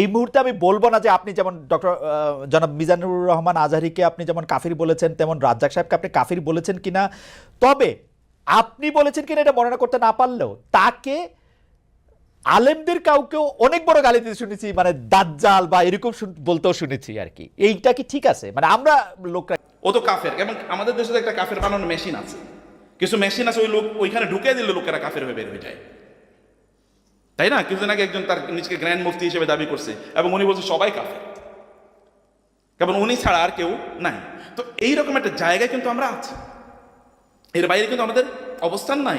এই মুহূর্তে আমি বলব না যে আপনি যেমন ডক্টর জনাব মিজানুর রহমান আজহারিকে আপনি যেমন কাফির বলেছেন, তেমন রাজ্জাক সাহেবকে আপনি কাফির বলেছেন কিনা। তবে আপনি বলেছেন কিনা এটা বর্ণনা করতে না পারলেও তাকে আলেমদের কাউকেও অনেক বড় গালি দিতে শুনেছি মানে দাজ্জাল বা এরকম বলতেও শুনেছি আর কি। এইটা কি ঠিক আছে? মানে আমরা লোকরা ও তো কাফের, এবং আমাদের দেশে একটা কাফের বানানোর মেশিন আছে। কিছু মেশিন আছে, ওই লোক ওইখানে ঢুকে দিলে লোকেরা কাফের হয়ে বের হয়ে যায়। তাই না? কিছুদিন আগে একজন তার নিজেকে গ্র্যান্ড মুফতি হিসেবে দাবি করছে এবং উনি বলছে, সবাই কাফের। কারণ উনি ছাড়া আর কেউ নাই। তো এইরকম একটা জায়গায় কিন্তু আমরা আছি। এর বাইরে কিন্তু আমাদের অবস্থান নাই।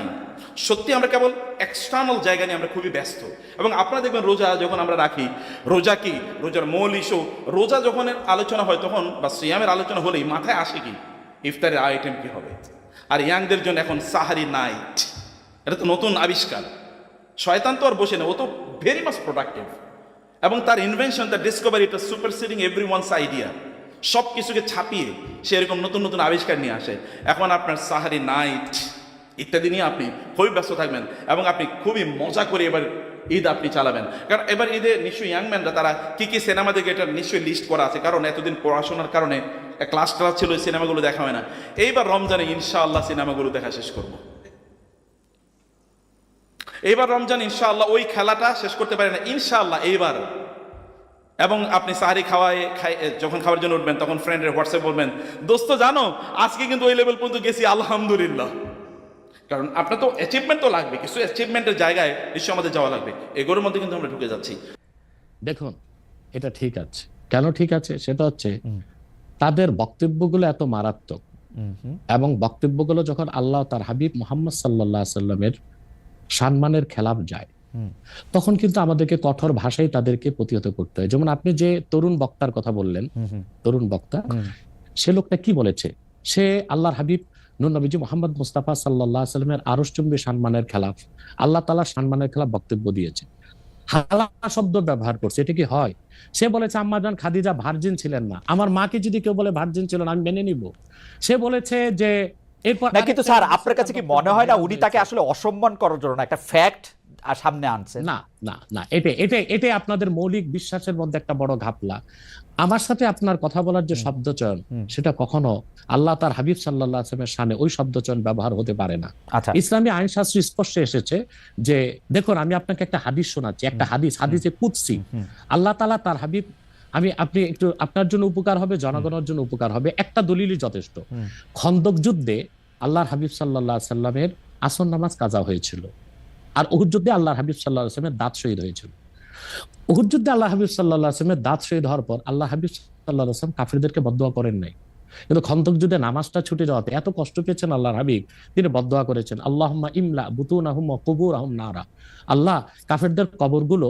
সত্যি আমরা কেবল এক্সটার্নাল জায়গা নিয়ে আমরা খুবই ব্যস্ত। এবং আপনারা দেখবেন রোজা যখন আমরা রাখি, রোজা কি? রোজার মূল ইস্যু রোজা যখন আলোচনা হয় তখন বা সিয়ামের আলোচনা হলেই মাথায় আসে কি? ইফতারের আইটেম কি হবে? আর ইয়াংদের জন্য এখন সাহারি নাইট এটা তো নতুন আবিষ্কার। শয়তান তো আর বসে না ও তো ভেরি মাচ প্রোডাক্টিভ এবং তার ইনভেনশন তার ডিসকভারি এটা সুপারসিডিং এভরি ওয়ান্স আইডিয়া সব কিছুকে ছাপিয়ে সে এরকম নতুন নতুন আবিষ্কার নিয়ে আসে। এখন আপনার সাহারি নাইট ইত্যাদি নিয়ে আপনি খুবই ব্যস্ত থাকবেন এবং আপনি খুবই মজা করে এবার ঈদ আপনি চালাবেন। কারণ এবার ঈদে নিশ্চয়ই ইয়াংম্যানরা তারা কি কি সিনেমা দেখে এটা নিশ্চয়ই লিস্ট করা আছে। কারণ এতদিন পড়াশোনার কারণে ক্লাস ক্লাস ছিল সিনেমাগুলো দেখা হয় না। এইবার রমজানে ইনশাআল্লাহ সিনেমাগুলো দেখা শেষ করব। এইবার রমজান ইনশাআল্লাহ ওই খেলাটা শেষ করতে পারে না। ইনশাআল্লাহ এইবার। এবং আপনি সাহারি খাওয়ায় খাই যখন খাওয়ার জন্য উঠবেন তখন ফ্রেন্ডের হোয়াটসঅ্যাপ বলবেন দোস্ত জানো আজকে কিন্তু ওই লেভেল পর্যন্ত গেছি আলহামদুলিল্লাহ। কারণ আপনার তো অ্যাচিভমেন্ট তো লাগবে কিছু অ্যাচিভমেন্টের জায়গায় নিশ্চয়ই আমাদের যাওয়া লাগবে। এগুলোর মধ্যে কিন্তু আমরা ঢুকে যাচ্ছি। দেখুন এটা ঠিক আছে। কেন ঠিক আছে? সেটা হচ্ছে তাদের বক্তব্যগুলো এত মারাত্মক। এবং বক্তব্যগুলো যখন আল্লাহ তার হাবিব মোহাম্মদ সাল্লাহ সাল্লামের সম্মানের খেলাফ যায়। তখন কিন্তু আমাদেরকে কঠোর ভাষায় তাদেরকে প্রতিহত করতে হয়। যেমন আপনি যে তরুণ বক্তার কথা বললেন তরুণ বক্তা সে লোকটা কি বলেছে? সে আল্লাহর হাবিব নুর নবীজি মোহাম্মদ মুস্তাফা সাল্লাহ সাল্লামের আরসচুম্বী সম্মানের খেলাফ আল্লাহ তালা সম্মানের খেলাফ বক্তব্য দিয়েছে। হালা শব্দ ব্যবহার করছে এটা কি হয়? সে বলেছে আম্মাজান খাদিজা ভার্জিন ছিলেন না। আমার মাকে যদি কেউ বলে ভার্জিন ছিল না আমি মেনে নিব। সে বলেছে যে এরপর না কিন্তু স্যার আপনার কাছে কি মনে হয় না উনি তাকে আসলে অসম্মান করার জন্য একটা ফ্যাক্ট আর সামনে আনছেন না না না এটা এটা এটাই আপনাদের মৌলিক বিশ্বাসের মধ্যে একটা বড় ঘাপলা। আমার সাথে আপনার কথা বলার যে শব্দ চয়ন হুম। সেটা কখনো আল্লাহ তার হাবিব সাল্লাহ আসলামের সামনে ওই শব্দ চয়ন ব্যবহার হতে পারে না। আচ্ছা। ইসলামী আইন শাস্ত্র স্পষ্টে এসেছে যে দেখুন আমি আপনাকে একটা হাদিস শোনাচ্ছি একটা হাদিস হাদিসে কুৎসি আল্লাহ তালা তার হাবিব আমি আপনি একটু আপনার জন্য উপকার হবে জনগণের জন্য উপকার হবে একটা দলিলই যথেষ্ট। খন্দক যুদ্ধে আল্লাহর হাবিব সাল্লাহ সাল্লামের আসন নামাজ কাজা হয়েছিল। আর উহুদ যুদ্ধে আল্লাহর হাবিব সাল্লাহ আসলামের দাঁত শহীদ হয়েছিল। উহুদ যুদ্ধে আল্লাহ হাবিব সাল্লাহ আসলামের দাঁত শহীদ হওয়ার পর আল্লাহ হাবিব সাল্লাহ আসলাম কাফিরদেরকে বদোয়া করেন নাই। কিন্তু খন্দক যুদ্ধে নামাজটা ছুটে যাওয়াতে এত কষ্ট পেয়েছেন আল্লাহর হাবিব, তিনি বদোয়া করেছেন আল্লাহ ইমলা বুতুন আহম কবুর আহম নারা। আল্লাহ কাফেরদের কবরগুলো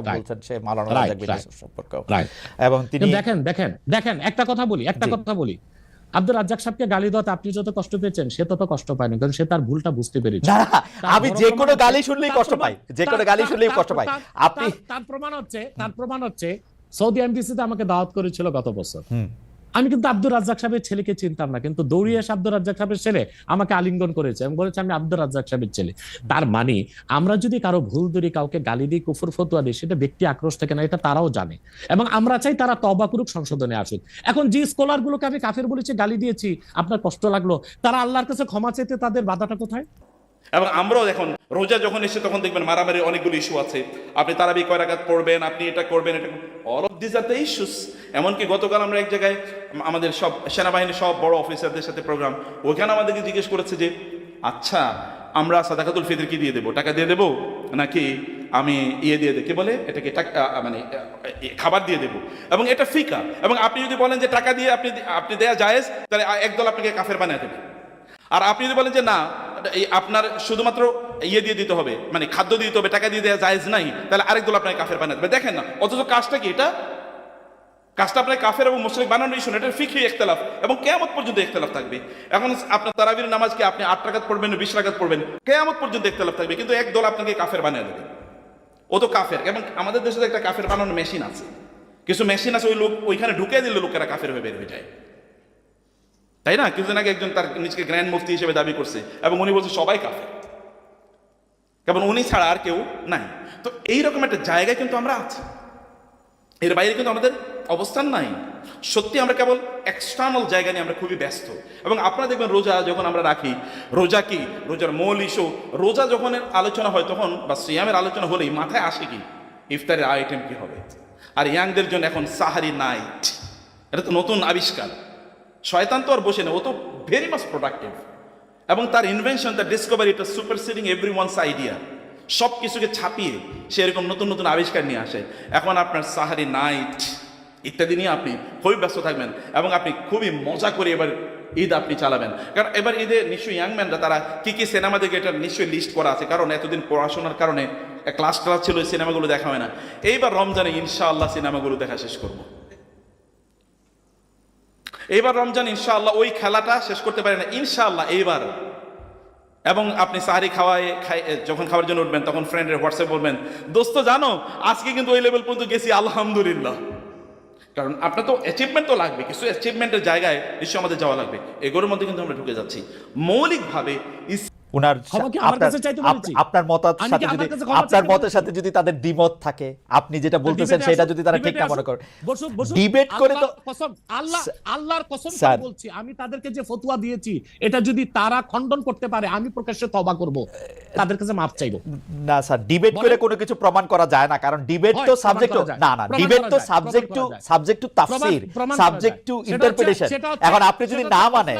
right. বলছেন সে Right. এবং তিনি দেখেন দেখেন দেখেন একটা কথা বলি একটা কথা বলি। আব্দুল রাজ্জাক সাহেবকে গালি দেওয়াতে আপনি যত কষ্ট পেয়েছেন সে তত কষ্ট পায়নি কারণ সে তার ভুলটা বুঝতে পেরেছে। আমি যে কোনো গালি শুনলেই কষ্ট পাই যে কোনো গালি শুনলেই কষ্ট পাই। আপনি তার- প্রমাণ হচ্ছে তার প্রমাণ হচ্ছে সৌদি এমবিসিতে আমাকে দাওয়াত করেছিল গত বছর। হুম। আমি কিন্তু আব্দুর রাজ্জাক সাহেবের ছেলেকে চিনতাম না, কিন্তু দৌড়িয়ে এসে আব্দুর রাজ্জাক সাহেবের ছেলে আমাকে আলিঙ্গন করেছে আমি বলেছি, আমি আব্দুর রাজ্জাক সাহেবের ছেলে। তার মানে আমরা যদি কারও ভুল ধরি, কাউকে গালি দিই, কুফুর ফতুয়া দিই, সেটা ব্যক্তি আক্রোশ থেকে না এটা তারাও জানে। এবং আমরা চাই তারা তবা করুক, সংশোধনে আসুক। এখন যে স্কলার গুলোকে আমি কাফের বলেছি, গালি দিয়েছি, আপনার কষ্ট লাগল, তারা আল্লাহর কাছে ক্ষমা চেতে তাদের বাধাটা কোথায়? এবং আমরাও এখন রোজা যখন এসে তখন দেখবেন মারামারি অনেকগুলো ইস্যু আছে। আপনি তারাবি কয় রাকাত পড়বেন, আপনি এটা করবেন, এটা all of this R the issues এমনকি গতকাল আমরা এক জায়গায়, আমাদের সব সেনাবাহিনীর সব বড় অফিসারদের সাথে প্রোগ্রাম ওখানে আমাদেরকে জিজ্ঞেস করেছে যে আচ্ছা আমরা সাদাকাতুল ফিতর কি দিয়ে দেবো? টাকা দিয়ে দেবো? নাকি আমি ইয়ে দিয়ে দেবো কি বলে? এটাকে টাকা মানে খাবার দিয়ে দেবো। এবং এটা ফিকা। এবং আপনি যদি বলেন যে টাকা দিয়ে আপনি আপনি দেয়া জায়েজ, তাহলে একদল আপনাকে কাফের বানিয়ে দেবে। আর আপনি যদি বলেন যে না এই আপনার শুধুমাত্র ইয়ে দিয়ে দিতে হবে মানে খাদ্য দিয়ে দিতে হবে, টাকা দিয়ে দেওয়া জায়েজ নাই, তাহলে আরেক দল আপনাকে কাফের বানিয়ে দেবে। দেখেন না, অথচ কাজটা কি এটা? কাজটা আপনার কাফের এবং মুশরিক বানানোর ইস্যু এটা ফিকি ইখতলাফ, এবং কেয়ামত পর্যন্ত ইখতলাফ থাকবে। এখন আপনার তারাবির নামাজকে আপনি আট টাকাত পড়বেন, বিশ টাকাত পড়বেন, কেয়ামত পর্যন্ত ইখতলাফ থাকবে, কিন্তু এক দল আপনাকে কাফের বানিয়ে দেবে। ও তো কাফের, এবং আমাদের দেশে একটা কাফের বানানোর মেশিন আছে। কিছু মেশিন আছে, ওই লোক ওইখানে ঢুকে দিলে লোকেরা কাফের হয়ে বের হয়ে যায়। তাই না? কিছুদিন আগে একজন তার নিজেকে গ্র্যান্ড মুফতি হিসেবে দাবি করছে এবং উনি বলছে, সবাই কাফের। কারণ উনি ছাড়া আর কেউ নাই। তো এইরকম একটা জায়গায় কিন্তু আমরা আছি। এর বাইরে কিন্তু আমাদের অবস্থান নাই। সত্যি আমরা কেবল এক্সটার্নাল জায়গা নিয়ে আমরা খুবই ব্যস্ত। এবং আপনারা দেখবেন রোজা যখন আমরা রাখি, রোজা কি? রোজার মূল ইস্যু রোজা যখন আলোচনা হয় তখন বা সিয়ামের আলোচনা হলেই মাথায় আসে কি? ইফতারের আইটেম কি হবে? আর ইয়াংদের জন্য এখন সাহারি নাইট এটা তো নতুন আবিষ্কার। শয়তান তো আর বসে না ও তো ভেরি মাচ প্রোডাক্টিভ এবং তার ইনভেনশন তার ডিসকভারি এটা সুপারসিডিং এভরি ওয়ান্স আইডিয়া সব কিছুকে ছাপিয়ে সে এরকম নতুন নতুন আবিষ্কার নিয়ে আসে। এখন আপনার সাহারি নাইট ইত্যাদি নিয়ে আপনি খুবই ব্যস্ত থাকবেন এবং আপনি খুবই মজা করে এবার ঈদ আপনি চালাবেন। কারণ এবার ঈদে নিশ্চয়ই ইয়াংম্যানরা তারা কী কী সিনেমা দেখে এটা নিশ্চয়ই লিস্ট করা আছে। কারণ এতদিন পড়াশোনার কারণে ক্লাস ক্লাস ছিল সিনেমাগুলো দেখা হয় না। এইবার রমজানে ইনশাআল্লাহ সিনেমাগুলো দেখা শেষ করব। এইবার রমজান, ইনশাআল্লাহ, ওই খেলাটা শেষ করতে পারে না। ইনশাআল্লাহ, এইবার। এবং আপনি সাহারি খাওয়ায়, খাই যখন খাওয়ার জন্য উঠবেন, তখন ফ্রেন্ডের হোয়াটসঅ্যাপ বলবেন, দোস্ত, জানো, আজকে কিন্তু ওই লেভেল পর্যন্ত গেছি, আলহামদুলিল্লাহ। কারণ আপনার তো অ্যাচিভমেন্ট তো লাগবে, কিছু অ্যাচিভমেন্টের জায়গায় নিশ্চয়ই আমাদের যাওয়া লাগবে। এগুলোর মধ্যে কিন্তু আমরা ঢুকে যাচ্ছি। মৌলিকভাবে উনার আপনার মতের সাথে যদি আপনার মতের সাথে যদি তাদের দ্বিমত থাকে আপনি যেটা বলতেছেন সেটা যদি তারা ঠিক না মনে করে। ডিবেট করে তো কসম, আল্লাহ আল্লাহর কসম বলছি আমি তাদেরকে যে ফতোয়া দিয়েছি এটা যদি তারা খণ্ডন করতে পারে আমি প্রকাশ্যে তবা করব। তাদের কাছে মাফ চাইব। না স্যার ডিবেট করে কোনো কিছু প্রমাণ করা যায় না কারণ ডিবেট তো সাবজেক্ট না না ডিবেট তো সাবজেক্ট টু সাবজেক্ট টু তাফসীর সাবজেক্ট টু ইন্টারপ্রিটেশন এখন আপনি যদি না মানেন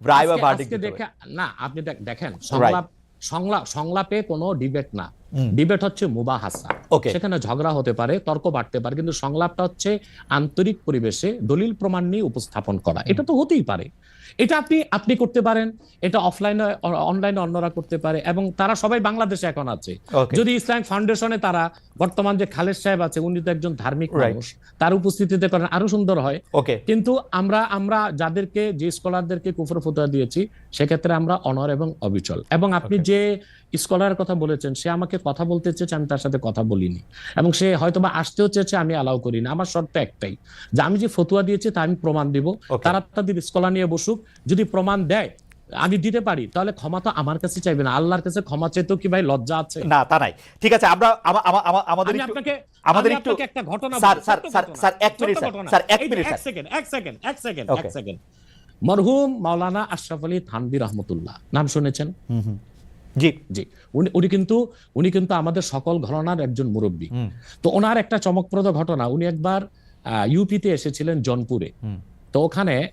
রায় বা হবে। না আপনি দেখেন সংলাপ সংলাপ সংলাপে কোনো ডিবেট না। ডিবেট হচ্ছে মুবাহাসা. সেখানে ঝগড়া হতে পারে তর্ক বাড়তে পারে কিন্তু সংলাপটা হচ্ছে আন্তরিক পরিবেশে দলিল প্রমাণ নিয়ে উপস্থাপন করা। এটা তো হতেই পারে। এটা আপনি আপনি করতে পারেন এটা অফলাইনে অনলাইনে অন্যরা করতে পারে এবং তারা সবাই বাংলাদেশে এখন আছে। যদি ইসলামিক ফাউন্ডেশনে তারা বর্তমান যে খালেদ সাহেব আছে উনি তো একজন ধার্মিক মানুষ তার উপস্থিতিতে করেন আরও সুন্দর হয়। ওকে কিন্তু আমরা আমরা যাদেরকে যে স্কলারদেরকে কুফর ফতোয়া দিয়েছি সেক্ষেত্রে আমরা অনর এবং অবিচল। এবং আপনি যে স্কলারের কথা বলেছেন সে আমাকে কথা বলতে চেয়েছে আমি তার সাথে কথা বলিনি। এবং সে হয়তো বা আসতেও চেয়েছে আমি অ্যালাউ করিনি। আমার শর্ত একটাই যে আমি যে ফতুয়া দিয়েছি তা আমি প্রমাণ দিব। তারা তাদের স্কলার নিয়ে বসুক যদি প্রমাণ দেয় আমি দিতে পারি তাহলে ক্ষমা তো আমার কাছে চাইবে না। আল্লাহর কাছে ক্ষমা চাইতেও কি ভাই লজ্জা আছে? না তা নাই। ঠিক আছে আমরা আমা- আমা- আমা- আমাদের আপনাকে আমাদের একটু একটা ঘটনা স্যার, স্যার, স্যার, স্যার, এক মিনিট, স্যার, এক মিনিট, এক সেকেন্ড এক সেকেন্ড এক সেকেন্ড এক সেকেন্ড। মরহুম মাওলানা আশরাফ আলী থানবী রহমতুল্লাহ। নাম শুনেছেন। জি। জি। উনি উনি কিন্তু উনি কিন্তু আমাদের সকল ঘরানার একজন মুরব্বী। তো ওনার একটা চমকপ্রদ ঘটনা। উনি একবার ইউপিতে এসেছিলেন জনপুরে। তো ওখানে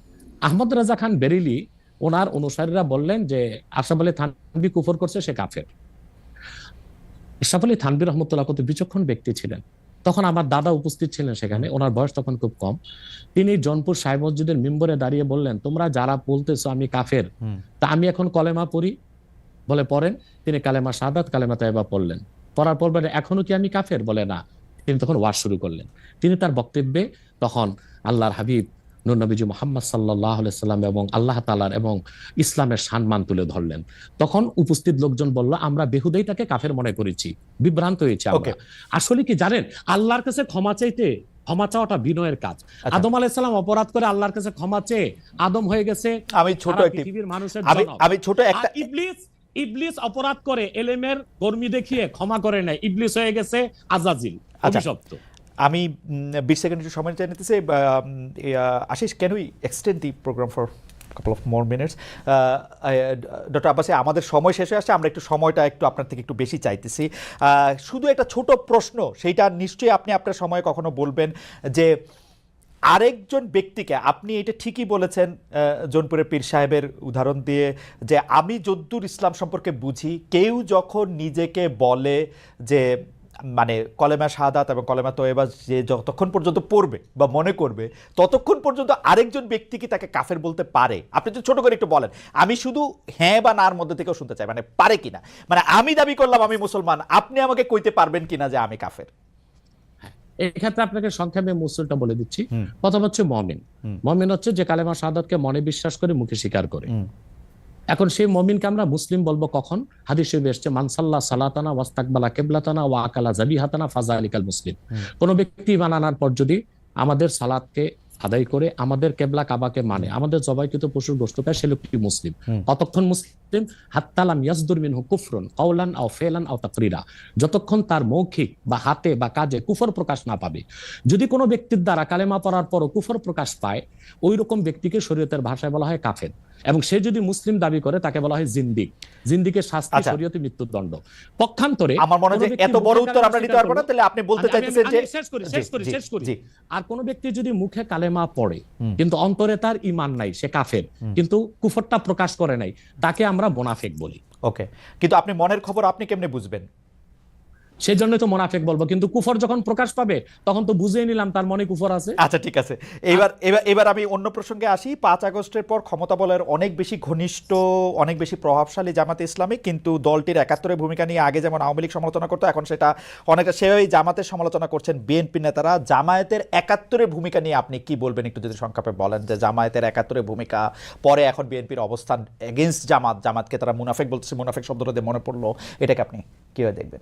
আহমদ রাজা খান বেরিলি ওনার অনুসারীরা বললেন যে আশরাফ আলী থানবী কুফর করছে সে কাফের। আশরাফ আলী থানবী রহমতুল্লাহ কত বিচক্ষণ ব্যক্তি ছিলেন। তখন আমার দাদা উপস্থিত ছিলেন সেখানে ওনার বয়স তখন খুব কম। তিনি জনপুর সাহেব মসজিদের মিম্বরে দাঁড়িয়ে বললেন তোমরা যারা বলতেছো আমি কাফের তা আমি এখন কলেমা পড়ি। বলে পড়েন তিনি কালেমা সাদাত কালেমা তাইবা পড়লেন। পড়ার পর বলে এখনও কি আমি কাফের? বলে না। তিনি তখন ওয়াজ শুরু করলেন। তিনি তার বক্তব্যে তখন আল্লাহর হাবিব নবীজি মোহাম্মদ সাল্লাহ সাল্লাম এবং আল্লাহ তালার এবং ইসলামের সম্মান তুলে ধরলেন। তখন উপস্থিত লোকজন বলল আমরা বেহুদেই তাকে কাফের মনে করেছি বিভ্রান্ত হয়েছে আমরা। আসলে কি জানেন আল্লাহর কাছে ক্ষমা চাইতে ক্ষমা চাওয়াটা বিনয়ের কাজ। আচ্ছা। আদম আলাইসালাম অপরাধ করে আল্লাহর কাছে ক্ষমা চেয়ে আদম হয়ে গেছে। আমি ছোট পৃথিবীর মানুষের আমি ছোট একটা ইবলিস ইবলিস অপরাধ করে এলেমের কর্মী দেখিয়ে ক্ষমা করে নাই ইবলিস হয়ে গেছে আজাজিল আচ্ছা। অভিশপ্ত। আমি বিশ সেকেন্ড একটু সময় চাই নিতেছি Ashis can we extend the programme for couple of more minutes doctor আব্বাসে আমাদের সময় শেষ হয়ে আসছে, আমরা একটু সময়টা একটু আপনার থেকে একটু বেশি চাইতেছি। শুধু একটা ছোট প্রশ্ন সেইটা নিশ্চয়ই আপনি আপনার সময় কখনো বলবেন যে, আরেকজন ব্যক্তিকে, আপনি এটা ঠিকই বলেছেন জোনপুরের পীর সাহেবের উদাহরণ দিয়ে, যে আমি যদ্দুর ইসলাম সম্পর্কে বুঝি, কেউ যখন নিজেকে বলে যে মানে কলেমা শাহাদাত এবং কলেমা তোয়েবা যে যতক্ষণ পর্যন্ত পড়বে বা মনে করবে ততক্ষণ পর্যন্ত আরেকজন ব্যক্তি কি তাকে কাফের বলতে পারে? আপনি যদি ছোট করে একটু বলেন আমি শুধু হ্যাঁ বা নার মধ্যে থেকেও শুনতে চাই মানে পারে কিনা? মানে আমি দাবি করলাম আমি মুসলমান আপনি আমাকে কইতে পারবেন কিনা যে আমি কাফের? এক্ষেত্রে আপনাকে সংক্ষেপে মুসুলটা বলে দিচ্ছি। প্রথম হচ্ছে মমিন। মমিন হচ্ছে যে কালেমা শাহাদাতকে মনে বিশ্বাস করে মুখে স্বীকার করে। এখন সেই মমিনকে আমরা মুসলিম বলব কখন? হাদিস শরীফে এসছে মানসাল্লাহ সালাতানা ওয়াস্তাকবালা কেবলাতানা ওয়া আকালা জাবিহাতানা ফাজা আলিকাল মুসলিম। কোন ব্যক্তি ইমান আনার পর যদি আমাদের সালাদকে আদায় করে আমাদের কেবলা কাবাকে মানে আমাদের জবাইকৃত পশুর গোষ্ঠ খায় সে লোকটি মুসলিম। কতক্ষণ মুসলিম হাত্তালাম ইয়াসদুর মিনহু কুফরুন কাওলান আও ফেলান আও তাকরিরা। যতক্ষণ তার মৌখিক বা হাতে বা কাজে কুফর প্রকাশ না পাবে। যদি কোনো ব্যক্তির দ্বারা কালেমা পড়ার পরও কুফর প্রকাশ পায় ওই রকম ব্যক্তিকে শরীয়তের ভাষায় বলা হয় কাফের। এবং সে যদি মুসলিম দাবি করে তাকে বলা হয় জিন্দিক। জিন্দিকের শাস্তি আচ্ছা। শরীয়তে মৃত্যুদণ্ড। পক্ষান্তরে আমার মনে হয় এত বড় উত্তর আমরা নিতে পারব না তাহলে আপনি বলতে চাইতেছেন যে শেষ করি শেষ করি শেষ করি। আর কোন ব্যক্তি যদি মুখে কালেমা পড়ে কিন্তু অন্তরে তার ঈমান নাই সে কাফের কিন্তু কুফরটা প্রকাশ করে নাই তাকে আমরা মোনাফেক বলি। ওকে। কিন্তু আপনি মনের খবর আপনি কেমনে বুঝবেন? সেই জন্য তো মোনাফেক বলব। কিন্তু কুফর যখন প্রকাশ পাবে, তখন তো বুঝেই নিলাম তার মনে কুফর আছে। আচ্ছা ঠিক আছে। এবার এবার এবার আমি অন্য প্রসঙ্গে আসি। পাঁচ আগস্টের পর ক্ষমতা বলের অনেক বেশি ঘনিষ্ঠ, অনেক বেশি প্রভাবশালী জামাতে ইসলামী কিন্তু দলটির একাত্তরের ভূমিকা নিয়ে আগে যেমন আওয়ামী লীগ সমালোচনা করতো, এখন সেটা অনেকটা সেভাবেই জামাতের সমালোচনা করছেন বিএনপি নেতারা। জামায়াতের একাত্তরের ভূমিকা নিয়ে আপনি কি বলবেন? একটু যদি সংক্ষেপে বলেন যে জামায়াতের একাত্তরের ভূমিকা, পরে এখন বিএনপির অবস্থান এগেনস্ট জামাত, জামাতকে তারা মুনাফেক বলতেছে, মুনাফেক শব্দটা মনে পড়ল। এটাকে আপনি কীভাবে দেখবেন?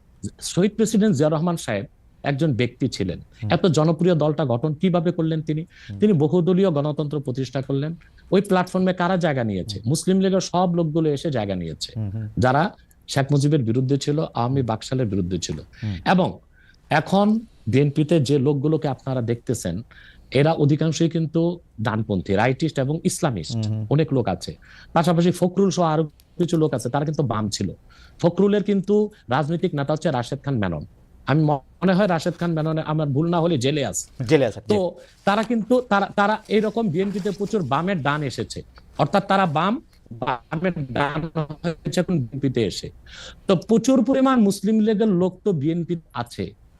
শহীদ প্রেসিডেন্ট জিয়া রহমান সাহেব একজন ব্যক্তি ছিলেন। এত জনপ্রিয় দলটা গঠন কীভাবে করলেন তিনি? তিনি বহুদলীয় গণতন্ত্র প্রতিষ্ঠা করলেন। ওই প্ল্যাটফর্মে কারা জায়গা নিয়েছে? মুসলিম লীগের সব লোকগুলো এসে জায়গা নিয়েছে। যারা শেখ মুজিবের বিরুদ্ধে ছিল আওয়ামী বাকশালের বিরুদ্ধে ছিল। এবং এখন বিএনপিতে যে লোকগুলোকে আপনারা দেখতেছেন এরা অধিকাংশই কিন্তু ডানপন্থী রাইটিস্ট এবং ইসলামিস্ট। অনেক লোক আছে। পাশাপাশি ফখরুল সহ আরও কিছু লোক আছে তারা কিন্তু বাম ছিল। ফখরুলের কিন্তু রাজনৈতিক নেতা হচ্ছে রাশেদ খান মেনন। আমি মনে হয় রাশেদ খান মেননে আমার ভুল না হলে জেলে আছে। জেলে আছে তো তারা কিন্তু তারা তারা এইরকম বিএনপিতে প্রচুর বামের ডান এসেছে। অর্থাৎ তারা বাম বামের ডান হয়েছে বিএনপিতে এসে। তো প্রচুর পরিমাণ মুসলিম লীগের লোক তো বিএনপি আছে।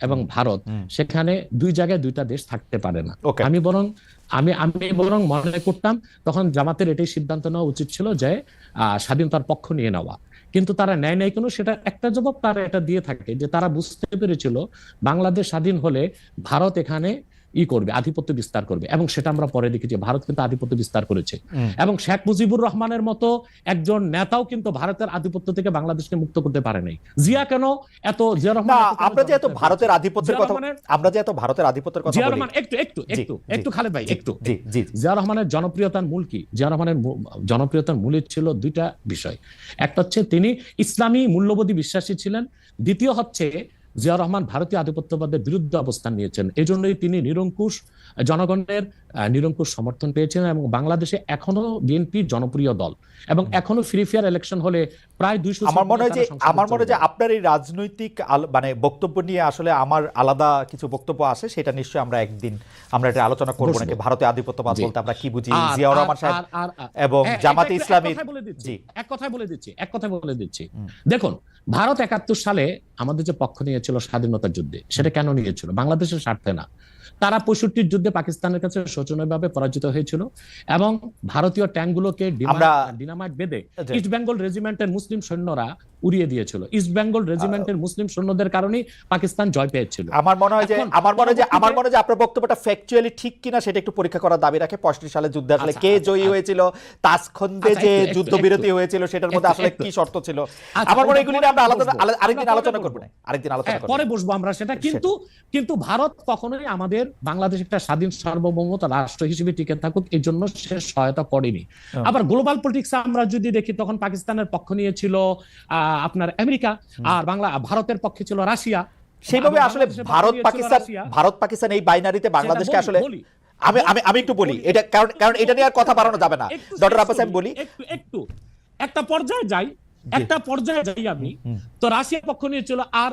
এবং ভারত সেখানে দুই জায়গায় দুইটা দেশ থাকতে পারে না। আমি বরং আমি আমি বরং মনে করতাম তখন জামাতের এটাই সিদ্ধান্ত নেওয়া উচিত ছিল যে আহ, স্বাধীনতার পক্ষ নিয়ে নেওয়া। কিন্তু তারা নেয় নাই কোনো সেটা একটা জবাব তারা এটা দিয়ে থাকে যে তারা বুঝতে পেরেছিল বাংলাদেশ স্বাধীন হলে ভারত এখানে ই করবে আধিপত্য বিস্তার করবে। এবং সেটা আমরা পরে দেখেছি ভারত কিন্তু আধিপত্য বিস্তার করেছে। এবং শেখ মুজিবুর রহমানের মতো একজন নেতাও কিন্তু ভারতের আধিপত্য থেকে বাংলাদেশকে মুক্ত করতে পারে নাই। জিয়া কেন এত জিয়া রহমান আমরা যে এত ভারতের? আধিপত্যের কথা আমরা যে এত ভারতের আধিপত্যের কথা জিয়া রহমান একটু একটু একটু একটু খালেদ ভাই একটু। জি জি জিয়া রহমানের জনপ্রিয়তার মূল কি? জিয়া রহমানের জনপ্রিয়তার মূলে ছিল দুইটা বিষয়। একটা হচ্ছে তিনি ইসলামী মূল্যবোধী বিশ্বাসী ছিলেন। দ্বিতীয় হচ্ছে জিয়া রহমান ভারতীয় আধিপত্যবাদের বিরুদ্ধে অবস্থান নিয়েছেন। এজন্যই তিনি নিরঙ্কুশ জনগণের নিরঙ্কুশ সমর্থন পেয়েছিলেন এবং বাংলাদেশে এখনও বিএনপি জনপ্রিয় দল এবং এখনও ফ্রি ফেয়ার ইলেকশন হলে প্রায় দুইশো আমার মনে হয় যে আমার মনে হয় যে আপনার এই রাজনৈতিক মানে বক্তব্য নিয়ে আসলে আমার আলাদা কিছু বক্তব্য আছে সেটা নিশ্চয়ই আমরা একদিন আমরা এটা আলোচনা করব। নাকি? ভারতীয় আধিপত্যবাদ। বলতে আমরা কি বুঝি? জিয়াউর রহমান সাহেব এবং হ্যাঁ, জামাতে একটু- এক কথায় বলে দিচ্ছি, জি। এক কথায় বলে দিচ্ছি এক কথায় বলে দিচ্ছি। দেখুন ভারত একাত্তর সালে আমাদের যে পক্ষ নিয়েছিল স্বাধীনতার যুদ্ধে সেটা কেন নিয়েছিল? বাংলাদেশের স্বার্থে না। তারা পঁয়ষট্টির যুদ্ধে পাকিস্তানের কাছে শোচনীয়ভাবে পরাজিত হয়েছিল এবং ভারতীয় ট্যাঙ্কগুলোকে গুলোকে ডিনামাইট বেঁধে ইস্ট বেঙ্গল রেজিমেন্টের মুসলিম সৈন্যরা উড়িয়ে দিয়েছিল। ইস্ট বেঙ্গল রেজিমেন্টের মুসলিম সৈন্যদের কারণেই পাকিস্তান জয় পেয়েছিল। আমার মনে হয় যে আমার মনে হয় যে আমার মনে হয় যে আপনার বক্তব্যটা ফ্যাকচুয়ালি ঠিক কিনা সেটা একটু পরীক্ষা করার দাবি রাখে। পঁয়ষট্টি সালে যুদ্ধে আসলে আচ্ছা, কে আচ্ছা, জয়ী আচ্ছা। হয়েছিল তাসখন্দে যে যুদ্ধবিরতি হয়েছিল সেটার মধ্যে আসলে কি শর্ত ছিল? আমার মনে হয় এগুলি আমরা আলাদা বসবো। আরেকদিন আমরা আলোচনা করব না। আরেকদিন আলোচনা হ্যাঁ, করব পরে বসবো আমরা সেটা। কিন্তু কিন্তু ভারত কখনোই আমাদের বাংলাদেশ একটা স্বাধীন সার্বভৌমত রাষ্ট্র হিসেবে টিকে থাকুক এই জন্য সে সহায়তা করেনি। হ্যাঁ। আবার গ্লোবাল পলিটিক্স আমরা যদি দেখি তখন পাকিস্তানের পক্ষ নিয়েছিল আহ, আপনার আমেরিকা আর বাংলা ভারতের পক্ষে ছিল রাশিয়া। সেইভাবে আসলে ভারত পাকিস্তান ভারত পাকিস্তান এই বাইনারিতে বাংলাদেশকে আসলে আমি আমি আমি একটু বলি। এটা কারণ কারণ এটা নিয়ে আর কথা বাড়ানো যাবে না। ডক্টর আব্বাস আমি বলি। একটু একটু। একটা পর্যায়ে যাই। একটা পর্যায়ে যাই আমি। তো রাশিয়া পক্ষ নিয়ে নিয়েছিল আর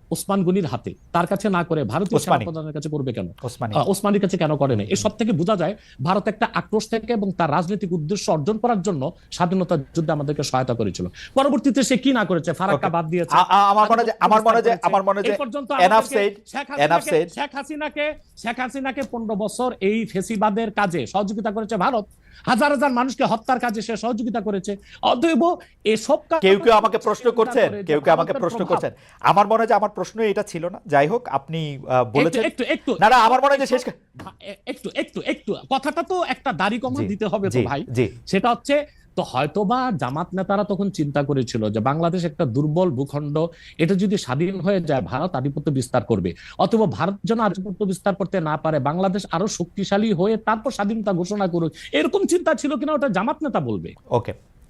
ওসমান গনির হাতে। তার কাছে না করে ভারতীয় ওসমানী। সেনাপ্রধানের কাছে করবে কেন? ওসমানীর কাছে কেন করে নাই? এসব থেকে বোঝা যায় ভারত একটা আক্রোশ থেকে এবং তার রাজনৈতিক উদ্দেশ্য অর্জন করার জন্য স্বাধীনতা যুদ্ধে আমাদেরকে সহায়তা করেছিল। পরবর্তীতে সে কি না করেছে? ফারাক্কা বাদ দিয়েছে। আমার মনে হয় আমার মনে হয় আমার মনে হয় পর্যন্ত শেখ enough হাসিনাকে- said. শেখ হাসিনাকে শেখ হাসিনাকে পনেরো বছর এই ফেসিবাদের কাজে সহযোগিতা করেছে ভারত। হাজার হাজার মানুষকে হত্যার কাজে সে সহযোগিতা করেছে। অতএব এসব কেউ কেউ আমাকে প্রশ্ন করছেন কেউ কেউ আমাকে প্রশ্ন করছেন। আমার মনে হয় যে আমার প্রশ্ন এটা ছিল না। যাই হোক আপনি বলেছেন। একটু একটু না না আমার মনে হয় যে শেষ একটু একটু একটু কথাটা তো একটা দাড়ি কমা দিতে হবে তো ভাই। সেটা হচ্ছে তো হয়তোবা জামাত নেতারা তখন চিন্তা করেছিল যে বাংলাদেশ একটা দুর্বল ভূখণ্ড, এটা যদি স্বাধীন হয়ে যায়, ভারত আধিপত্য বিস্তার করবে। অথবা ভারত যেন আধিপত্য বিস্তার করতে না পারে, বাংলাদেশ আরও শক্তিশালী হয়ে তারপর স্বাধীনতা ঘোষণা করুক, এরকম চিন্তা ছিল কিনা, ওটা জামাত নেতা বলবে। ওকে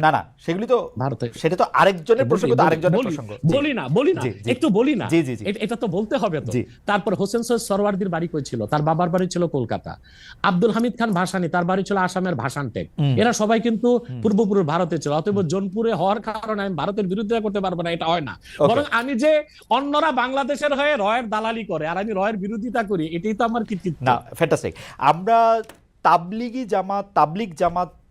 না না সেগুলি তো সেটা তো আরেকজনের প্রসঙ্গ তো আরেকজনের প্রসঙ্গ। বলি না বলি না। একটু বলি না। এটা- তো বলতে হবে তো। তারপর হোসেন সৈয়দ সরওয়ার্দির বাড়ি কই ছিল? তার বাবার বাড়ি ছিল কলকাতা। আব্দুল হামিদ খান ভাসানি তার বাড়ি ছিল আসামের ভাসান টেক হুম। এরা সবাই কিন্তু পূর্বপুরুষ ভারতে ছিল। অতএব জোনপুরে হওয়ার কারণে আমি ভারতের বিরুদ্ধে করতে পারব না এটা হয় না। বরং আমি যে অন্যরা বাংলাদেশের হয়ে রয়ের দালালি করে আর আমি রয়ের বিরোধিতা করি এটাই তো আমার কৃতিত্ব। না ফ্যান্টাস্টিক আমরা তাবলিগি জামাত তাবলিগ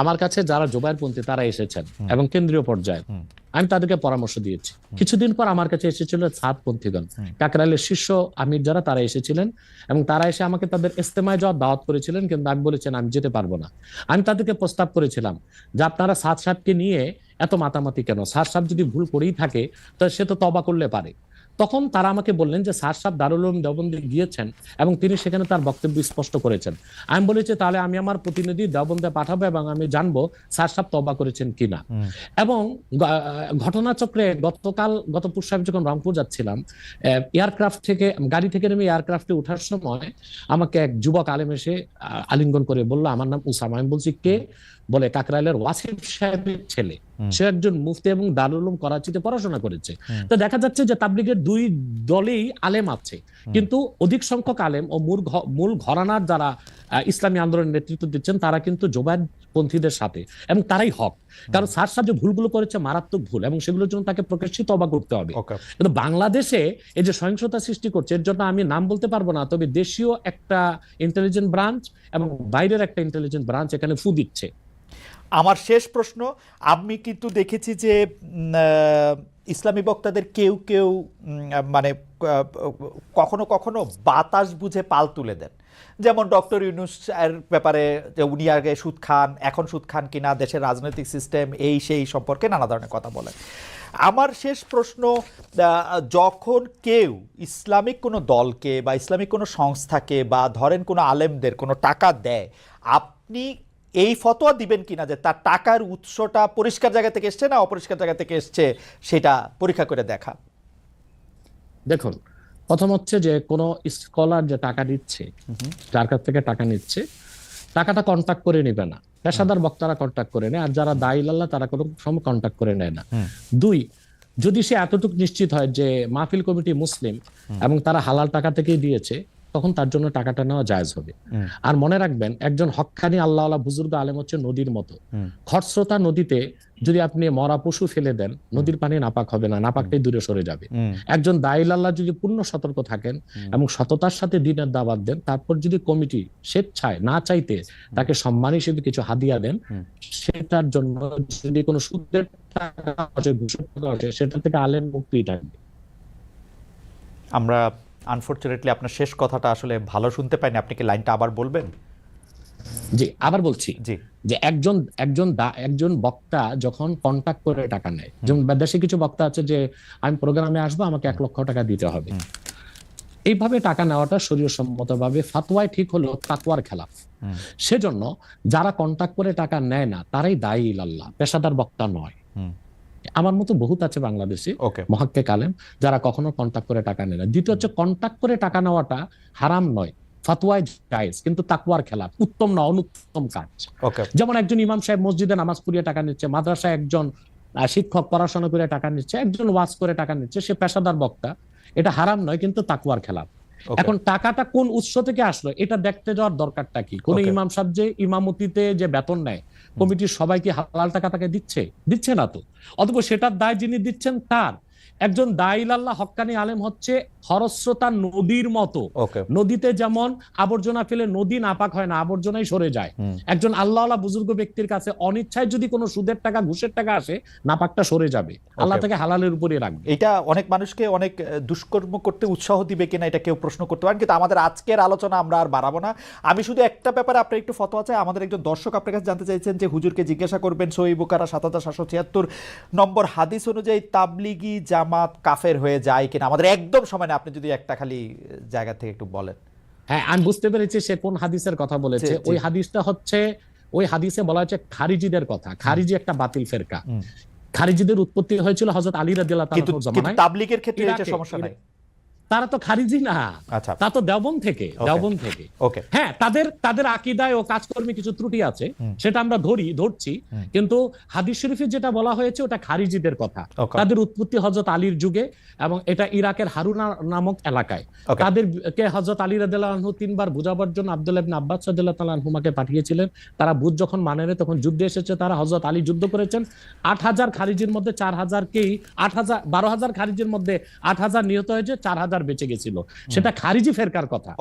আমার কাছে যারা জোবাইরপন্থী তারা এসেছেন এবং কেন্দ্রীয় পর্যায়ে। আমি তাদেরকে পরামর্শ দিয়েছি। কিছুদিন পর আমার কাছে এসেছিল সাতপন্থীগণ। কাকরাইলের শীর্ষ আমির যারা তারা এসেছিলেন এবং তারা এসে আমাকে তাদের ইস্তেমায় যাওয়ার দাওয়াত করেছিলেন কিন্তু আমি বলেছেন আমি যেতে পারব না। আমি তাদেরকে প্রস্তাব করেছিলাম যে আপনারা সাত সাহেবকে নিয়ে এত মাতামাতি কেন? সাত সাহেব যদি ভুল করেই থাকে তো সে তো তবা করলে পারে। তখন তারা আমাকে বললেন যে সার সাহেব দারুল উলুম দেওবন্দে গিয়েছেন এবং তিনি সেখানে তার বক্তব্য স্পষ্ট করেছেন। আমি বলেছি তাহলে আমি আমার প্রতিনিধি দেওবন্দে পাঠাবো এবং আমি জানব সার সাহেব তবা করেছেন কিনা? এবং ঘটনাচক্রে গতকাল গত সাহেব যখন রংপুর যাচ্ছিলাম এয়ারক্রাফট থেকে গাড়ি থেকে নেমে এয়ারক্রাফটে ওঠার সময় আমাকে এক যুবক আলেম এসে আলিঙ্গন করে বলল আমার নাম উসামা। আমি বলছি কে? বলে কাকরাইলের ওয়াসিফ সাহেবের ছেলে। সে একজন মুফতি এবং দারুল উলুম করাচিতে পড়াশোনা করেছে। তো দেখা যাচ্ছে যে তাবলিগের দুই দলেই আলেম আছে। কিন্তু অধিক সংখ্যক আলেম ও মূল মূল ঘরানার যারা ইসলামী আন্দোলনের নেতৃত্ব দিচ্ছেন তারা কিন্তু জোবায়ের পন্থীদের সাথে এবং তারাই হক। কারণ সার সাহেব যে ভুলগুলো করেছে মারাত্মক ভুল এবং সেগুলোর জন্য তাকে প্রকাশ্যিত অবাক করতে হবে। কিন্তু বাংলাদেশে এই যে সহিংসতা সৃষ্টি করছে এর জন্য আমি নাম বলতে পারব না তবে দেশীয় একটা ইন্টেলিজেন্ট ব্রাঞ্চ এবং বাইরের একটা ইন্টেলিজেন্ট ব্রাঞ্চ এখানে ফু দিচ্ছে। আমার শেষ প্রশ্ন, আমি কিন্তু দেখেছি যে ইসলামী বক্তাদের কেউ কেউ মানে কখনো কখনো বাতাস বুঝে পাল তুলে দেন। যেমন ডক্টর ইউনুস এর ব্যাপারে যে উনি আগে সুদ খান, এখন সুদ খান কিনা, দেশের রাজনৈতিক সিস্টেম এই সেই সম্পর্কে নানা ধরনের কথা বলেন। আমার শেষ প্রশ্ন যখন কেউ ইসলামিক কোনো দলকে বা ইসলামিক কোনো সংস্থাকে বা ধরেন কোনো আলেমদের কোনো টাকা দেয়, আপনি এই ফতোয়া দিবেন কিনা যে তার টাকার উৎসটা পরিষ্কার জায়গা থেকে এসছে না অপরিষ্কার জায়গা থেকে এসছে সেটা পরীক্ষা করে দেখা। দেখুন প্রথম হচ্ছে যে কোনো স্কলার যে টাকা দিচ্ছে যার কাছ থেকে টাকা নিচ্ছে টাকাটা কন্ট্যাক্ট করে নেবে না। পেশাদার বক্তারা কন্ট্যাক্ট করে নেয় আর যারা দায়ী লাল্লা তারা কোনো সময় কন্ট্যাক্ট করে নেয় না। দুই যদি সে এতটুকু নিশ্চিত হয় যে মাহফিল কমিটি মুসলিম এবং তারা হালাল টাকা থেকেই দিয়েছে তখন তার জন্য টাকাটা নেওয়া জায়েজ হবে। আর মনে রাখবেন একজন হক্কানি আল্লাহ আল্লাহ বুজুর্গ আলেম হচ্ছে নদীর মতো। খরস্রোতা নদীতে যদি আপনি মরা পশু ফেলে দেন নদীর পানি নাপাক হবে না নাপাকটাই দূরে সরে যাবে। একজন দাইল আল্লাহ যদি পূর্ণ সতর্ক থাকেন এবং সততার সাথে দিনের দাবাত দেন তারপর যদি কমিটি স্বেচ্ছায় না চাইতে তাকে সম্মান হিসেবে কিছু হাদিয়া দেন সেটার জন্য যদি কোনো সুদের টাকা সেটা থেকে আলেম মুক্তি থাকবে আমরা আনফরচুনেটলি আপনার শেষ কথাটা আসলে ভালো শুনতে পাইনি। আপনি কি লাইনটা আবার বলবেন? জি আবার বলছি জি। যে একজন একজন একজন বক্তা যখন কন্টাক্ট করে টাকা নেয় যেমন দেশে কিছু বক্তা আছে যে আমি প্রোগ্রামে আসব আমাকে এক লক্ষ টাকা দিতে হবে। এইভাবে টাকা নেওয়াটা শরীয় সম্মতভাবে ফাতোয়ায় ঠিক হলেও তাকওয়ার খেলাফ। সেজন্য যারা কন্টাক্ট করে টাকা নেয় না তারাই দায়ী আল্লাহ পেশাদার বক্তা নয়। আমার মতো বহুত আছে বাংলাদেশে মহাক্কে কালেম যারা কখনো কন্টাক্ট করে টাকা নেয় না। দ্বিতীয় হচ্ছে কন্টাক্ট করে টাকা নেওয়াটা হারাম নয় ফাতোয়ায় জায়েজ কিন্তু তাকওয়ার খেলাফ উত্তম না অনুত্তম কাজ। ওকে যেমন একজন ইমাম সাহেব মসজিদে নামাজ পড়িয়ে টাকা নিচ্ছে মাদ্রাসায় একজন শিক্ষক পড়াশোনা করে টাকা নিচ্ছে একজন ওয়াজ করে টাকা নিচ্ছে সে পেশাদার বক্তা এটা হারাম নয় কিন্তু তাকুয়ার ওকে এখন টাকাটা কোন উৎস থেকে আসলো এটা দেখতে যাওয়ার দরকারটা কি? কোন ইমাম সাহেব যে ইমামতিতে যে বেতন নেয় কমিটির সবাইকে হালাল টাকা তাকে দিচ্ছে? দিচ্ছে না তো। অথবা সেটার দায় যিনি দিচ্ছেন তার। একজন দাইল আল্লাহ হকানি আলেম হচ্ছে খরস্রোতা নদীর মতো। নদীতে যেমন আবর্জনা ফেলে নদী নাপাক হয় না আবর্জনাই সরে যায়। একজন আল্লাহ বুজুর্গ ব্যক্তির কাছে অনিচ্ছায় যদি কোনো সুদের টাকা ঘুষের টাকা আসে নাপাকটা সরে যাবে। আল্লাহ তাকে হালালের উপরে রাখবে। এটা অনেক মানুষকে অনেক দুষ্কর্ম করতে উৎসাহ দিবে কিনা এটা কেউ প্রশ্ন করতে পারেন কিন্তু আমাদের আজকের আলোচনা আমরা আর বাড়াবো না। আমি শুধু একটা ব্যাপারে আপনার একটু ফতোয়া চাই। আমাদের একজন দর্শক আপনার কাছে জানতে চাইছেন যে হুজুরকে জিজ্ঞাসা করবেন সহি বুকারা সাত হাজার সাতশো ছিয়াত্তর নম্বর হাদিস অনুযায়ী তাবলিগি জামাত কাফের হয়ে যায় কিনা। আমাদের একদম সময় না আপনি যদি একটা খালি জায়গা থেকে একটু বলেন। হ্যাঁ আমি বুঝতে পেরেছি সে কোন হাদিসের কথা বলেছে। ওই হাদিসটা হচ্ছে ওই হাদিসে বলা হচ্ছে খারিজিদের কথা। খারিজি একটা বাতিল ফেরকা। খারিজিদের উৎপত্তি হয়েছিল হজরত আলী রাদিয়াল্লাহু তাআলার জমানায়। কিন্তু তাবলীগের ক্ষেত্রে এটা সমস্যা নাই। তারা তো খারিজি না। আচ্ছা। তা তো দেওবন থেকে দেওবন থেকে। ওকে। হ্যাঁ তাদের তাদের আকিদায় ও কাজকর্মে কিছু ত্রুটি আছে সেটা আমরা ধরি ধরছি। কিন্তু হাদিস শরীফে যেটা বলা হয়েছে ওটা খারিজিদের কথা। তাদের উৎপত্তি হজরত আলীর যুগে এবং এটা ইরাকের হারুনা নামক এলাকায়। Okay. তাদেরকে হজরত আলী রাদিয়াল্লাহু তিনবার বুঝাবার জন্য আব্দুল্লাহ ইবনে আব্বাস রাদিয়াল্লাহু তাআলা আনহুমাকে পাঠিয়েছিলেন। তারা বুঝ যখন মানে না, তখন যুদ্ধে এসেছে তারা হজরত আলী যুদ্ধ করেছেন। আট হাজার খারিজির মধ্যে চার হাজারকেই আট হাজার বারো হাজার খারিজির মধ্যে আট হাজার নিহত হয়েছে চার হাজার বেঁচে গেছিল। সেটা খারিজি ফেরকার কথা।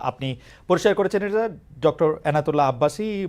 আপনি পরিষ্কার করেছেন এটা ডক্টর এনাতুল্লাহ আব্বাসী